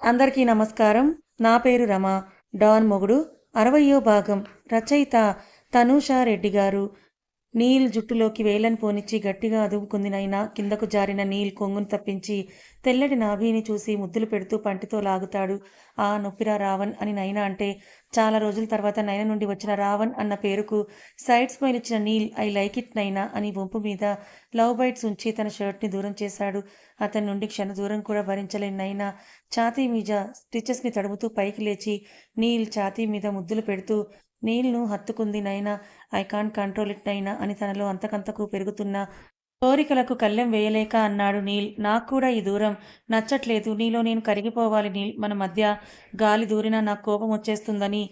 అందరికీ నమస్కారం. నా పేరు రమ. డాన్ మొగుడు. అరవయో భాగం రచయిత తనూషా రెడ్డి గారు. నీల్ జుట్టులోకి వేలను పోనిచ్చి గట్టిగా అదుపుకుంది నైనా కిందకు జారిన నీల్ కొంగును తప్పించి తెల్లటి నాభీని చూసి ముద్దులు పెడుతూ పంటితో లాగుతాడు. ఆ నొప్పిరా రావణ్ అని నైనా అంటే చాలా రోజుల తర్వాత నైనా నుండి వచ్చిన రావణ్ అన్న పేరుకు సైడ్ స్మైల్ ఇచ్చిన నీల్ ఐ లైక్ ఇట్ నైనా అని వంపు మీద లవ్ బైట్స్ ఉంచి తన షర్ట్ని దూరం చేశాడు. అతని నుండి క్షణ దూరం కూడా భరించలేని నైనా ఛాతీ మీద స్టిచెస్ని తడుముతూ పైకి లేచి నీల్ ఛాతీ మీద ముద్దులు పెడుతూ నీళ్ళు హత్తుకుంది నైనా ఐ కాంట్ కంట్రోల్ ఇట్ నైనా అని తనలో అంతకంతకు పెరుగుతున్న కోరికలకు కళ్ళెం వేయలేక అన్నాడు నీల్. నాకు కూడా ఈ దూరం నచ్చట్లేదు. నీలో నేను కరిగిపోవాలి నీల్. మన మధ్య గాలి దూరినా నాకు కోపం వచ్చేస్తుందని.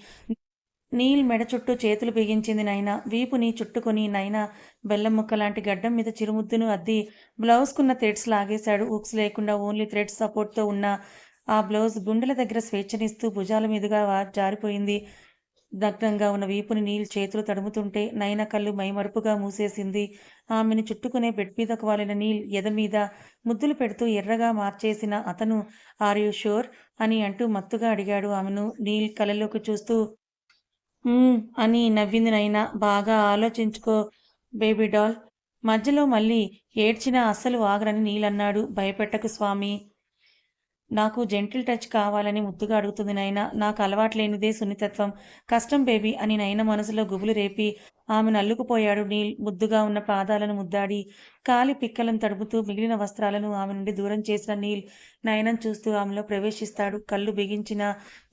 నీల్ మెడ చుట్టూ చేతులు బిగించింది నైనా. వీపుని చుట్టుకొని నైనా బెల్లం ముక్క లాంటి గడ్డం మీద చిరుముద్దును అద్ది బ్లౌజ్కున్న థ్రెడ్స్ లాగేశాడు. ఉక్స్ లేకుండా ఓన్లీ థ్రెడ్స్ సపోర్ట్తో ఉన్న ఆ బ్లౌజ్ గుండెల దగ్గర స్వేచ్ఛనిస్తూ భుజాల మీదుగా జారిపోయింది. దగ్ధంగా ఉన్న వీపుని నీల్ చేతులు తడుముతుంటే నయన కళ్ళు మైమరుపుగా మూసేసింది. ఆమెను చుట్టుకునే బెడ్ మీదకు వాలిన నీల్ ఎద మీద ముద్దులు పెడుతూ ఎర్రగా మార్చేసిన అతను ఆర్ యూ షూర్ అని అంటూ మత్తుగా అడిగాడు ఆమెను. నీల్ కళ్ళలోకి చూస్తూ అని నవ్వింది నైనా బాగా ఆలోచించుకో బేబీ డాల్. మధ్యలో మళ్ళీ ఏడ్చినా అస్సలు ఆగరని నీలన్నాడు. భయపెట్టకు స్వామి. నాకు జెంటిల్ టచ్ కావాలని ముద్దుగా అడుగుతుంది నైనా నాకు అలవాటు లేనిదే సున్నితత్వం. కష్టం బేబీ అని నైన మనసులో గుబులు రేపి ఆమెను అల్లుకుపోయాడు నీల్ ముద్దుగా ఉన్న పాదాలను ముద్దాడి కాలి పిక్కలను తడుపుతూ మిగిలిన వస్త్రాలను ఆమె నుండి దూరం చేసిన నీల్ నయనం చూస్తూ ఆమెలో ప్రవేశిస్తాడు. కళ్ళు బిగించిన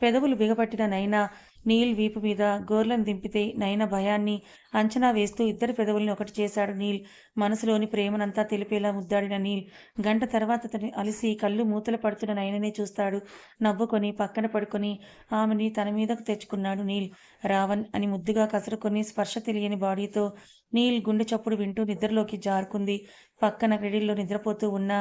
పెదవులు బిగపట్టిన నైనా నీల్ వీపు మీద గోర్లను దింపితే నయన భయాన్ని అంచనా వేస్తూ ఇద్దరి పెదవుల్ని ఒకటి చేశాడు నీల్. మనసులోని ప్రేమనంతా తెలిపేలా ముద్దాడిన నీల్ గంట తర్వాత అతని అలిసి కళ్ళు మూతలు పడుతున్న నయననే చూస్తాడు. నవ్వుకొని పక్కన పడుకొని ఆమెని తన మీదకు తెచ్చుకున్నాడు నీల్. రావణ్ అని ముద్దుగా కసురుకొని స్పర్శ తెలియని బాడీతో నీల్ గుండె చప్పుడు వింటూ నిద్రలోకి జారుకుంది. పక్కన క్రెడిల్లో నిద్రపోతూ ఉన్న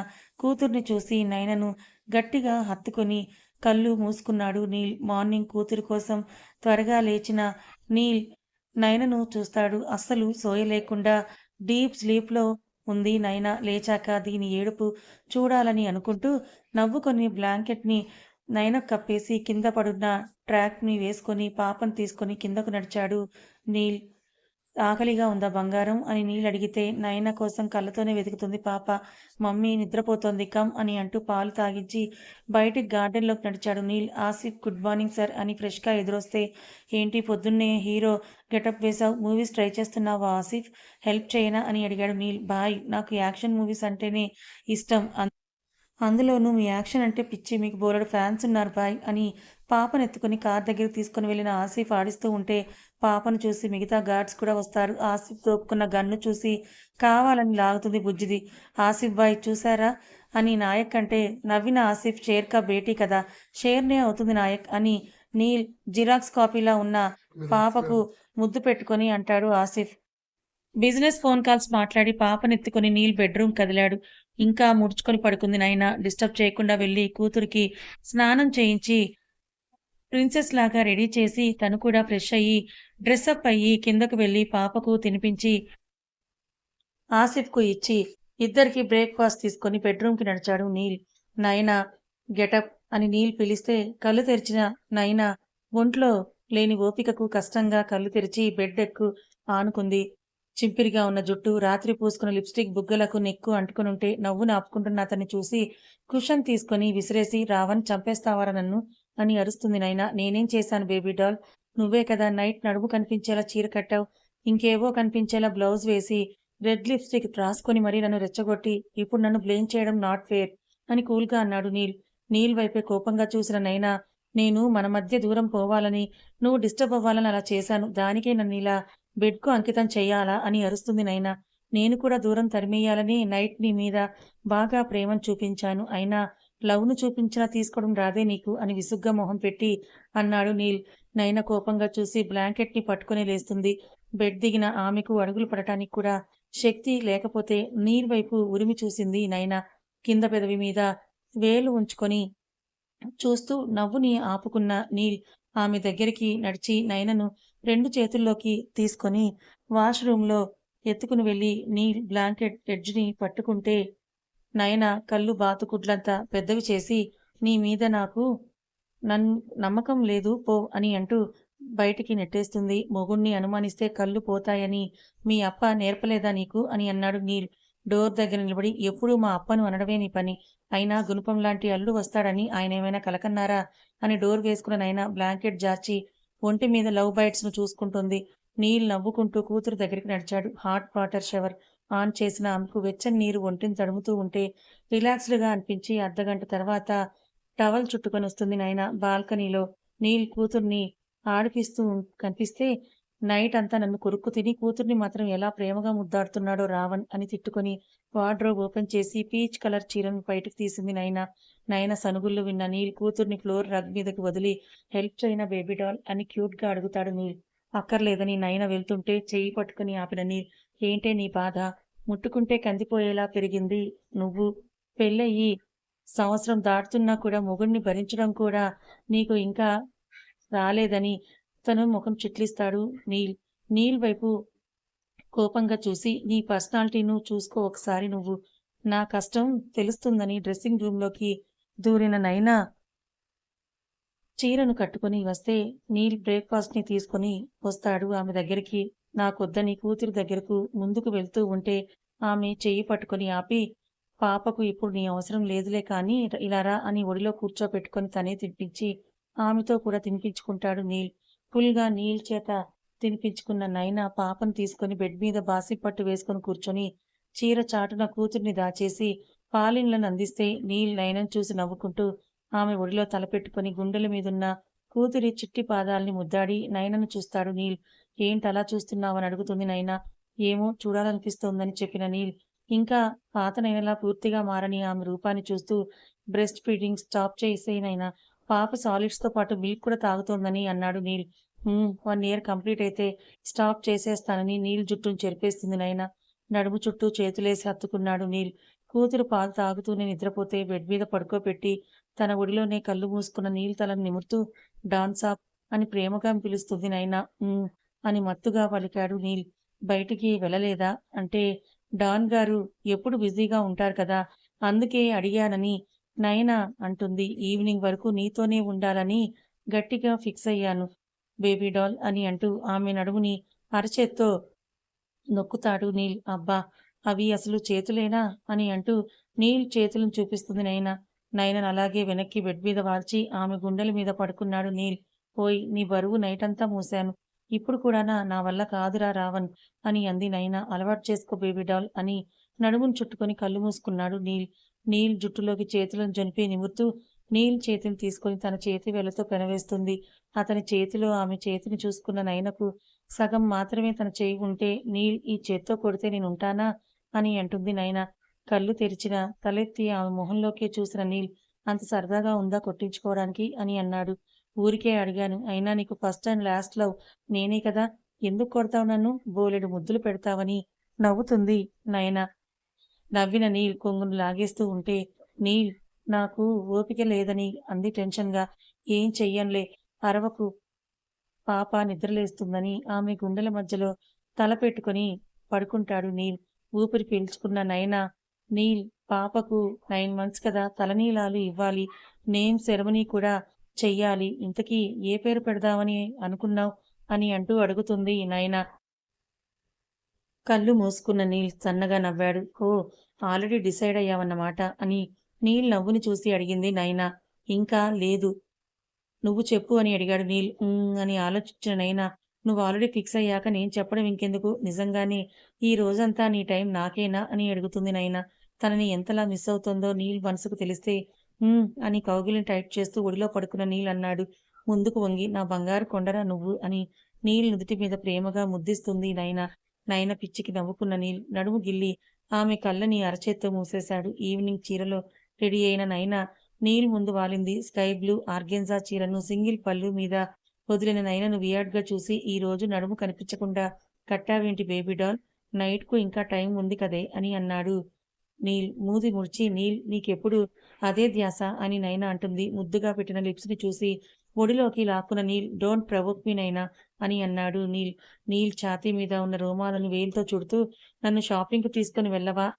కూతుర్ని చూసి నయనను గట్టిగా హత్తుకొని కళ్ళు మూసుకున్నాడు నీల్. మార్నింగ్ కూతురు కోసం త్వరగా లేచిన నీల్ నయనను చూస్తాడు. అస్సలు సోయలేకుండా డీప్ స్లీప్లో ఉంది నయన. లేచాక దీని ఏడుపు చూడాలని అనుకుంటూ నవ్వుకొని బ్లాంకెట్ని నయన కప్పేసి కింద పడున్న ట్రాక్ని వేసుకొని పాపను తీసుకొని కిందకు నడిచాడు నీల్. ఆకలిగా ఉందా బంగారం అని నీళ్ళు అడిగితే నయన కోసం కళ్ళతోనే వెతుకుతుంది పాప. మమ్మీ నిద్రపోతోంది కమ్ అని అంటూ పాలు తాగించి బయటికి గార్డెన్లోకి నడిచాడు Neel. Asif good morning sir అని ఫ్రెష్గా ఎదురొస్తే ఏంటి పొద్దున్నే హీరో గెటప్ వేసావు మూవీస్ ట్రై చేస్తున్నావా ఆసిఫ్? హెల్ప్ చేయనా అని అడిగాడు నీల్. బాయ్ నాకు యాక్షన్ మూవీస్ అంటేనే ఇష్టం. అందులోనూ మీ యాక్షన్ అంటే పిచ్చి మీకు బోలెడు ఫ్యాన్స్ ఉన్నారు బాయ్ అని పాపను ఎత్తుకుని కార్ దగ్గరికి తీసుకుని వెళ్ళిన ఆసిఫ్ ఆడిస్తూ ఉంటే పాపను చూసి మిగతా గార్డ్స్ కూడా వస్తారు. ఆసిఫ్ తోపుకున్న గన్ను చూసి కావాలని లాగుతుంది బుజ్జిది. ఆసిఫ్ బాయ్ చూసారా అని నాయక్ అంటే నవ్విన ఆసిఫ్ షేర్ కా బేటీ కదా? షేర్నే అవుతుంది నాయక్ అని నీల్ జిరాక్స్ కాపీలా ఉన్న పాపకు ముద్దు పెట్టుకొని అంటాడు ఆసిఫ్. బిజినెస్ ఫోన్ కాల్స్ మాట్లాడి పాపనెత్తుకుని నీల్ బెడ్రూమ్ కదిలాడు. ఇంకా ముడుచుకొని పడుకుంది నాయన డిస్టర్బ్ చేయకుండా వెళ్ళి కూతురికి స్నానం చేయించి ప్రిన్సెస్ లాగా రెడీ చేసి తను కూడా ఫ్రెష్ అయ్యి డ్రెస్అప్ అయ్యి కిందకు వెళ్ళి పాపకు తినిపించి ఆసిఫ్కు ఇచ్చి ఇద్దరికి బ్రేక్ఫాస్ట్ తీసుకొని బెడ్రూమ్కి నడిచాడు నీల్. నైనా గెటప్ అని నీల్ పిలిస్తే కళ్ళు తెరిచిన నైనా ఒంట్లో లేని ఓపికకు కష్టంగా కళ్ళు తెరిచి బెడ్ ఎక్కు ఆనుకుంది. చింపిరిగా ఉన్న జుట్టు రాత్రి పూసుకున్న లిప్స్టిక్ బుగ్గలకు నెక్కు అంటుకునుంటే నవ్వును ఆపుకుంటున్న అతన్ని చూసి కుషన్ తీసుకొని విసిరేసి రావణ్ చంపేస్తావారా నన్ను? అని అరుస్తుంది నైనా. నేనేం చేశాను బేబీ డాల్? నువ్వే కదా నైట్ నడుము కనిపించేలా చీర కట్టావు. ఇంకేవో కనిపించేలా బ్లౌజ్ వేసి రెడ్ లిప్స్టిక్ రాసుకొని మరీ నన్ను రెచ్చగొట్టి ఇప్పుడు నన్ను బ్లేమ్ చేయడం నాట్ ఫేర్ అని కూల్గా అన్నాడు నీల్. నీల్ వైపే కోపంగా చూసిన నైనా నేను మన మధ్య దూరం పోవాలని నువ్వు డిస్టర్బ్ అవ్వాలని అలా చేశాను. దానికే నన్ను ఇలా బెడ్కు అంకితం చేయాలా అని అరుస్తుంది నైనా. నేను కూడా దూరం తరిమేయాలని నైట్ నీ మీద బాగా ప్రేమను చూపించాను. అయినా లవ్ను చూపించినా తీసుకోవడం రాదే నీకు అని విసుగ్గా మొహం పెట్టి అన్నాడు నీల్. నైన కోపంగా చూసి బ్లాంకెట్ని పట్టుకొని లేస్తుంది. బెడ్ దిగిన ఆమెకు అడుగులు పడటానికి కూడా శక్తి లేకపోతే నీల్ వైపు ఉరిమి చూసింది నైనా కింద పెదవి మీద వేలు ఉంచుకొని చూస్తూ నవ్వుని ఆపుకున్న నీల్ ఆమె దగ్గరికి నడిచి నయనను రెండు చేతుల్లోకి తీసుకొని వాష్రూమ్లో ఎత్తుకుని వెళ్ళి నీల్ బ్లాంకెట్ ఎడ్జ్ని పట్టుకుంటే నయన కళ్ళు బాతుకుడ్లంతా పెద్దవి చేసి నీ మీద నాకు నన్ నమ్మకం లేదు పో అని అంటూ బయటికి నెట్టేస్తుంది. మొగుణ్ణి అనుమానిస్తే కళ్ళు పోతాయని మీ అప్ప నేర్పలేదా నీకు అని అన్నాడు నీల్. డోర్ దగ్గర నిలబడి ఎప్పుడూ మా అప్పను అనడమే నీ పని. అయినా గుణపం లాంటి అల్లు వస్తాడని ఆయన ఏమైనా కలకన్నారా అని డోర్ వేసుకున్న నైనా బ్లాంకెట్ జార్చి ఒంటి మీద లవ్ బైట్స్ను చూసుకుంటుంది. నీల్ నవ్వుకుంటూ కూతురు దగ్గరికి నడిచాడు. Hot water shower. ఆన్ చేసిన ఆమెకు వెచ్చని నీరు ఒంటిని తడుముతూ ఉంటే రిలాక్స్డ్గా అనిపించి అర్ధగంట తర్వాత టవల్ చుట్టుకొని వస్తుంది నాయన బాల్కనీలో నీల్ కూతుర్ని ఆడిపిస్తూ కనిపిస్తే నైట్ అంతా నన్ను కొరుక్కు తిని కూతుర్ని మాత్రం ఎలా ప్రేమగా ముద్దాడుతున్నాడో రావణ్ అని తిట్టుకొని వార్డ్రోబ్ ఓపెన్ చేసి పీచ్ కలర్ చీరను బయటకు తీసింది నైనా. నయన సనుగుళ్ళు విన్న నీల్ కూతుర్ని ఫ్లోర్ రగ్ మీదకి వదిలి హెల్ప్ చేయన బేబీ డాల్? అని క్యూట్గా అడుగుతాడు నీల్. అక్కర్లేదని నయన వెళ్తుంటే చెయ్యి పట్టుకుని ఆపిన నీల్ ఏంటే నీ బాధ? ముట్టుకుంటే కందిపోయేలా పెరిగింది నువ్వు. పెళ్ళయి సంవత్సరం దాటుతున్నా కూడా మొగుడిని భరించడం కూడా నీకు ఇంకా రాలేదని తను ముఖం చిట్లిస్తాడు నీల్. నీల్ వైపు కోపంగా చూసి నీ పర్సనాలిటీను చూసుకో ఒకసారి నువ్వు. నా కష్టం తెలుస్తుందని డ్రెస్సింగ్ రూమ్లోకి దూరిన నైనా చీరను కట్టుకుని వస్తే నీల్ బ్రేక్ఫాస్ట్ని తీసుకుని వస్తాడు ఆమె దగ్గరికి. నాకొద్దని కూతురు దగ్గరకు ముందుకు వెళ్తూ ఉంటే ఆమె చెయ్యి పట్టుకొని ఆపి పాపకు ఇప్పుడు నీ అవసరం లేదులే కానీ ఇలారా అని ఒడిలో కూర్చోబెట్టుకొని తనే తినిపించి ఆమెతో కూడా తినిపించుకుంటాడు నీల్. ఫుల్గా నీల్ చేత తినిపించుకున్న నైన పాపను తీసుకుని బెడ్ మీద బాసిపట్టు వేసుకుని కూర్చొని చీర చాటున కూతుర్ని దాచేసి పాలిన్లను అందిస్తే నీల్ నయనం చూసి నవ్వుకుంటూ ఆమె ఒడిలో తలపెట్టుకుని గుండెల మీదున్న కూతురి చిట్టి పాదాల్ని ముద్దాడి నయనను చూస్తాడు నీల్. ఏంటలా చూస్తున్నావని అడుగుతుంది నైనా. ఏమో చూడాలనిపిస్తోందని చెప్పిన నీల్. ఇంకా పాత నైనలా పూర్తిగా మారని ఆమె రూపాన్ని చూస్తూ బ్రెస్ట్ ఫీడింగ్ స్టాప్ చేసేనైనా పాప సాలిడ్స్తో పాటు మిల్క్ కూడా తాగుతోందని అన్నాడు నీల్. వన్ ఇయర్ కంప్లీట్ అయితే స్టాప్ చేసేస్తానని నీల్ జుట్టును చెరిపేస్తుంది నైనా. నడుము చుట్టూ చేతులేసి హత్తుకున్నాడు నీల్. కూతురు పాలు తాగుతూనే నిద్రపోతే బెడ్ మీద పడుకోబెట్టి తన ఒడిలోనే కళ్ళు మూసుకున్న నీల్ తలను నిమురుతూ డాన్సాప్ అని ప్రేమగా పిలుస్తుంది నైనా. అని మత్తుగా పలికాడు నీల్. బయటికి వెళ్ళలేదా? అంటే డాన్ గారు ఎప్పుడు బిజీగా ఉంటారు కదా అందుకే అడిగానని నయన అంటుంది. ఈవినింగ్ వరకు నీతోనే ఉండాలని గట్టిగా ఫిక్స్ అయ్యాను. బేబీ డాల్ అని అంటూ ఆమె నడుముని అరచేత్తో నొక్కుతాడు నీల్. అబ్బా అవి అసలు చేతులేనా అని అంటూ నీల్ చేతులను చూపిస్తుంది నయన. నయనను అలాగే వెనక్కి బెడ్ మీద వాల్చి ఆమె గుండెల మీద పడుకున్నాడు నీల్. పోయి నీ బరువు నైట్ అంతా మూశాను. ఇప్పుడు కూడానా నా వల్ల కాదురా రావన్ అని అంది నైనా అలవాటు చేసుకో బేబీ డాల్ అని నడుమును చుట్టుకొని కళ్ళు మూసుకున్నాడు నీల్. నీల్ జుట్టులోకి చేతులను జనిపి నిమురుతూ నీల్ చేతిని తీసుకుని తన చేతి వేలతో పెనవేస్తుంది. అతని చేతిలో ఆమె చేతిని చూసుకున్న నయనకు సగం మాత్రమే తన చేయి ఉంటే నీల్ ఈ చేత్తో కొడితే నేను ఉంటానా అని అంటుంది నయన. కళ్ళు తెరిచిన తలెత్తి ఆమె మొహంలోకే చూసిన నీల్ అంత సరదాగా ఉందా కొట్టించుకోవడానికి అని అన్నాడు. ఊరికే అడిగాను. అయినా నీకు ఫస్ట్ అండ్ లాస్ట్ లవ్ నేనే కదా. ఎందుకు కొడతావు నన్ను? బోలెడు ముద్దులు పెడతావని. నవ్వుతుంది నయన. నవ్విన నీల్ కొంగును లాగేస్తూ ఉంటే నీల్ నాకు ఓపిక లేదని అంది టెన్షన్గా ఏం చెయ్యంలే అరవకు పాప నిద్రలేస్తుందని ఆమె గుండెల మధ్యలో తల పెట్టుకుని పడుకుంటాడు నీల్. ఊపిరి పీల్చుకున్న నయన నీల్ పాపకు నైన్ మంత్స్ కదా తలనీలాలు ఇవ్వాలి. నేమ్ సెరమనీ కూడా చెయ్యాలి. ఇంతకీ ఏ పేరు పెడదామని అనుకున్నావు? అని అంటూ అడుగుతుంది నాయన. కళ్ళు మూసుకున్న నీల్ సన్నగా నవ్వాడు. ఓ ఆల్రెడీ డిసైడ్ అయ్యావన్నమాట అని నీల్ నవ్వుని చూసి అడిగింది నైనా ఇంకా లేదు. నువ్వు చెప్పు అని అడిగాడు నీల్. అని ఆలోచించిన నైనా నువ్వు ఆల్రెడీ ఫిక్స్ అయ్యాక నేను చెప్పడం ఇంకెందుకు? నిజంగానే ఈ రోజంతా నీ టైం నాకేనా అని అడుగుతుంది నైనా తనని ఎంతలా మిస్ అవుతుందో నీల్ మనసుకు తెలిస్తే అని కౌగిలిని టైట్ చేస్తూ ఒడిలో పడుకున్న నీల్ అన్నాడు. ముందుకు వంగి నా బంగారు కొండరా నువ్వు? అని నీల్ నుదుటి మీద ప్రేమగా ముద్దిస్తుంది నైనా. నయన పిచ్చికి నవ్వుకున్న నీల్ నడుము గిల్లి ఆమె కళ్ళని అరచేత్తో మూసేశాడు. ఈవినింగ్ చీరలో రెడీ అయిన నైనా నీల్ ముందు వాలింది స్కై బ్లూ ఆర్గెన్జా చీరను. సింగిల్ పళ్ళు మీద వదిలిన నైనను వియాడ్గా చూసి ఈ రోజు నడుము కనిపించకుండా కట్టావేంటి బేబీ డాల్? నైట్కు ఇంకా టైం ఉంది కదే? అని అన్నాడు నీల్. మూది ముడిచి నీల్ నీకెప్పుడు అదే ధ్యాస అని నైనా అంటుంది. ముద్దుగా పెట్టిన లిప్స్ని చూసి ఒడిలోకి లాక్కున Neel don't provoke me Naina అని అన్నాడు నీల్. నీల్ ఛాతీ మీద ఉన్న రోమాలను వేలుతో చుడుతూ నన్ను షాపింగ్కి తీసుకుని వెళ్ళవా?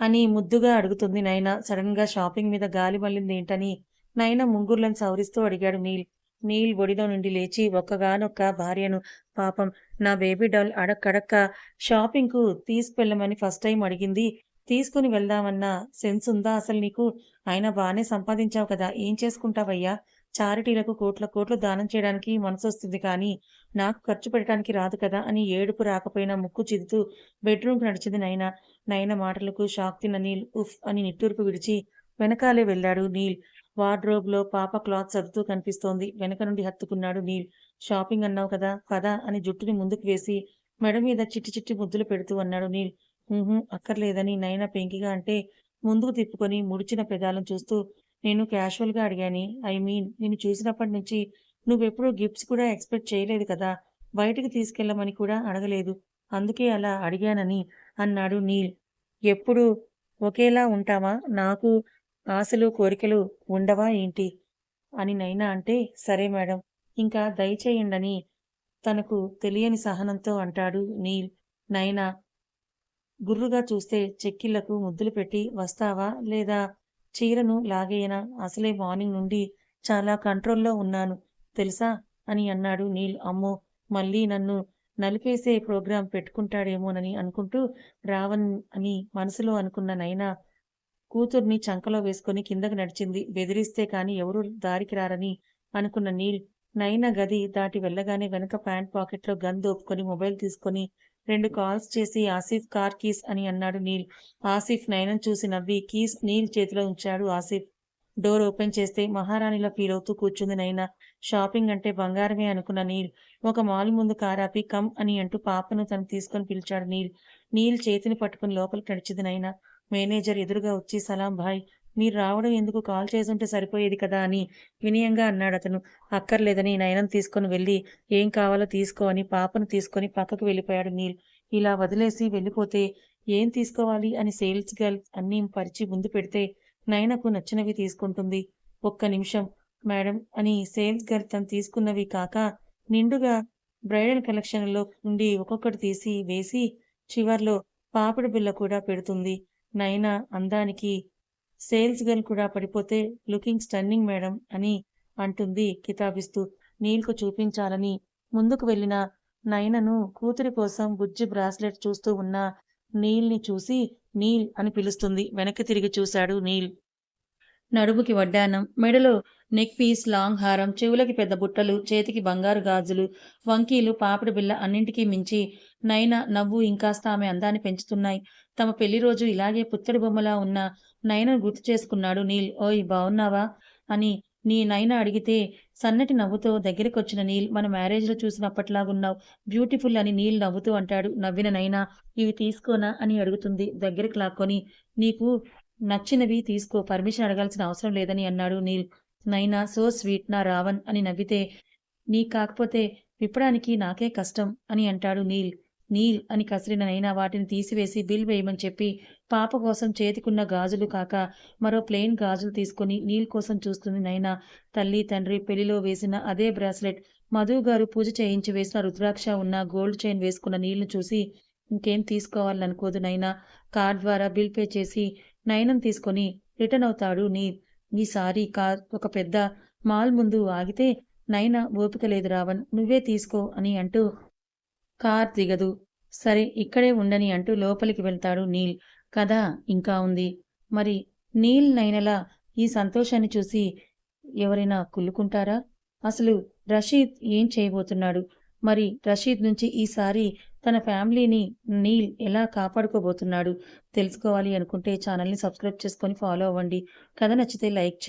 అని ముద్దుగా అడుగుతుంది నైనా. సడన్గా షాపింగ్ మీద గాలి మళ్ళింది ఏంటని నైనా ముంగుర్లను సవరిస్తూ అడిగాడు నీల్. నీల్ ఒడిలో నుండి లేచి ఒక్కగానొక్క భార్యను పాపం నా బేబీ డాల్ అడక్కడక్క షాపింగ్కు తీసుకెళ్ళమని ఫస్ట్ టైం అడిగింది. తీసుకుని వెళ్దామన్నా సెన్స్ ఉందా అసలు నీకు? అయినా బాగానే సంపాదించావు కదా ఏం చేసుకుంటావయ్యా? చారిటీలకు కోట్ల కోట్లు దానం చేయడానికి మనసొస్తుంది కానీ నాకు ఖర్చు పెట్టడానికి రాదు కదా అని ఏడుపు రాకపోయినా ముక్కు చిదుతూ బెడ్రూమ్కి నడిచింది నైనా. నయన మాటలకు షాక్ తిన్న నీల్ ఉఫ్ అని నిట్టూర్పు విడిచి వెనకాలే వెళ్ళాడు నీల్. వార్డ్రోబ్లో పాప క్లాత్ సర్దుతూ కనిపిస్తోంది. వెనక నుండి హత్తుకున్నాడు నీల్. షాపింగ్ అన్నావు కదా పద అని జుట్టుని ముందుకు వేసి మెడ మీద చిట్టి చిట్టి ముద్దులు పెడుతూ అన్నాడు నీల్. అక్కర్లేదని నయన పెంకిగా అంటే ముందుకు తిప్పుకొని ముడిచిన పెదాలను చూస్తూ నేను క్యాషువల్గా అడిగాని ఐ మీన్ నేను చూసినప్పటి నుంచి నువ్వెప్పుడూ గిఫ్ట్స్ కూడా ఎక్స్పెక్ట్ చేయలేదు కదా బయటికి తీసుకెళ్ళమని కూడా అడగలేదు. అందుకే అలా అడిగానని అన్నాడు నీల్. ఎప్పుడు? ఒకేలా ఉంటావా? నాకు ఆశలు కోరికలు ఉండవా ఏంటి? అని నైనా అంటే సరే మేడం ఇంకా దయచేయండని తనకు తెలియని సహనంతో అంటాడు నీల్. నైనా గుర్రుగా చూస్తే చెక్కిళ్ళకు ముద్దులు పెట్టి వస్తావా లేదా చీరను లాగేయనా? అసలే మార్నింగ్ నుండి చాలా కంట్రోల్లో ఉన్నాను. తెలుసా? అని అన్నాడు నీల్. అమ్మో! మళ్ళీ నన్ను నలిపేసే ప్రోగ్రాం పెట్టుకుంటాడేమోనని అనుకుంటూ రావన్ అని మనసులో అనుకున్న నైనా కూతుర్ని చంకలో వేసుకుని కిందకు నడిచింది. బెదిరిస్తే కాని ఎవరూ దారికి రారని అనుకున్న నీల్. నైనా గది దాటి వెళ్ళగానే వెనక ప్యాంట్ పాకెట్లో గన్ దోపుకొని మొబైల్ తీసుకొని రెండు కాల్స్ చేసి ఆసిఫ్ కార్ కీస్ అని అన్నాడు నీల్. ఆసిఫ్ నయనం చూసి నవ్వి కీస్ నీల్ చేతిలో ఉంచాడు ఆసిఫ్. డోర్ ఓపెన్ చేస్తే మహారాణిలా ఫీల్ అవుతూ కూర్చుంది నైనా షాపింగ్ అంటే బంగారమే అనుకున్న నీల్. ఒక మాల్ ముందు కారాపి కమ్ అని అంటూ పాపను తను తీసుకొని పిలిచాడు నీల్. నీల్ చేతిని పట్టుకుని లోపలికి నడిచింది నైనా మేనేజర్ ఎదురుగా వచ్చి సలాం భాయ్ మీరు రావడం ఎందుకు? కాల్ చేసుంటే సరిపోయేది కదా అని వినయంగా అన్నాడు అతను. అక్కర్లేదని నయనం తీసుకొని వెళ్ళి ఏం కావాలో తీసుకో అని పాపను తీసుకొని పక్కకు వెళ్ళిపోయాడు నీల్. ఇలా వదిలేసి వెళ్ళిపోతే ఏం తీసుకోవాలి? అని సేల్స్ గర్ల్ అన్నీ పరిచి ముందు పెడితే నయనకు నచ్చినవి తీసుకుంటుంది. ఒక్క నిమిషం మేడం అని సేల్స్ గర్ల్ తను తీసుకున్నవి కాక నిండుగా బ్రైడల్ కలెక్షన్లో నుండి ఒక్కొక్కటి తీసి వేసి చివర్లో పాపిడి బిల్ల కూడా పెడుతుంది. నైనా అందానికి సేల్స్ గర్ల్ కూడా పడిపోతే లుకింగ్ స్టన్నింగ్ మేడం అని అంటుంది కితాబిస్తూ. నీల్కు చూపించాలని ముందుకు వెళ్ళిన నయనను కూతురి కోసం బుజ్జి బ్రాస్లెట్ చూస్తూ ఉన్న నీల్ని చూసి నీల్ అని పిలుస్తుంది. వెనక్కి తిరిగి చూశాడు నీల్. నడుముకి వడ్డానం. మెడలో నెక్ పీస్ లాంగ్ హారం చెవులకి పెద్ద బుట్టలు చేతికి బంగారు గాజులు వంకీలు పాపిడి బిల్ల అన్నింటికీ మించి నైన నవ్వు ఇంకాస్త ఆమె అందాన్ని పెంచుతున్నాయి. తమ పెళ్ళి రోజు ఇలాగే పుత్తడి బొమ్మలా ఉన్న నయనను గుర్తు చేసుకున్నాడు. నీల్ ఓయ్ బావున్నావా? అని నీ నైనా అడిగితే సన్నటి నవ్వుతో దగ్గరకొచ్చిన నీల్ మన మ్యారేజ్లో చూసినప్పట్లాగున్నావు. బ్యూటిఫుల్ అని నీల్ నవ్వుతూ అంటాడు. నవ్విన నైనా ఇవి తీసుకోనా? అని అడుగుతుంది. దగ్గరికి లాక్కొని నీకు నచ్చినవి తీసుకో పర్మిషన్ అడగాల్సిన అవసరం లేదని అన్నాడు నీల్. నైనా సో స్వీట్ నా రావణ్ అని నవ్వితే నీ కాకపోతే విప్పడానికి నాకే కష్టం అని అంటాడు నీల్. నీల్ అని కసిరిన నైనా వాటిని తీసివేసి బిల్ వేయమని చెప్పి పాప కోసం చేతికున్న గాజులు కాక మరో ప్లెయిన్ గాజులు తీసుకుని నీల్ కోసం చూస్తుంది నైనా. తల్లి తండ్రి పెళ్ళిలో వేసిన అదే బ్రాస్లెట్. మధు గారు పూజ చేయించి వేసిన రుద్రాక్ష ఉన్న గోల్డ్ చైన్ వేసుకున్న నీళ్ళు చూసి ఇంకేం తీసుకోవాలనుకోదు నైనా. కార్డ్ ద్వారా బిల్ పే చేసి నయనం తీసుకొని రిటర్న్ అవుతాడు నీల్. ఈసారి కార్ ఒక పెద్ద మాల్ ముందు ఆగితే నైనా ఓపిక లేదు రావణ్ నువ్వే తీసుకో అని అంటూ కార్ దిగదు. సరే ఇక్కడే ఉండని అంటూ లోపలికి వెళ్తాడు నీల్. కథ ఇంకా ఉంది. మరి నీల్ నైనలా ఈ సంతోషాన్ని చూసి ఎవరైనా కుల్లుకుంటారా అసలు రషీద్ ఏం చేయబోతున్నాడు? మరి రషీద్ నుంచి ఈసారి తన ఫ్యామిలీని నీల్ ఎలా కాపాడుకోబోతున్నాడు? తెలుసుకోవాలి అనుకుంటే ఛానల్ని సబ్స్క్రైబ్ చేసుకొని ఫాలో అవ్వండి. కథ నచ్చితే లైక్ చేయండి.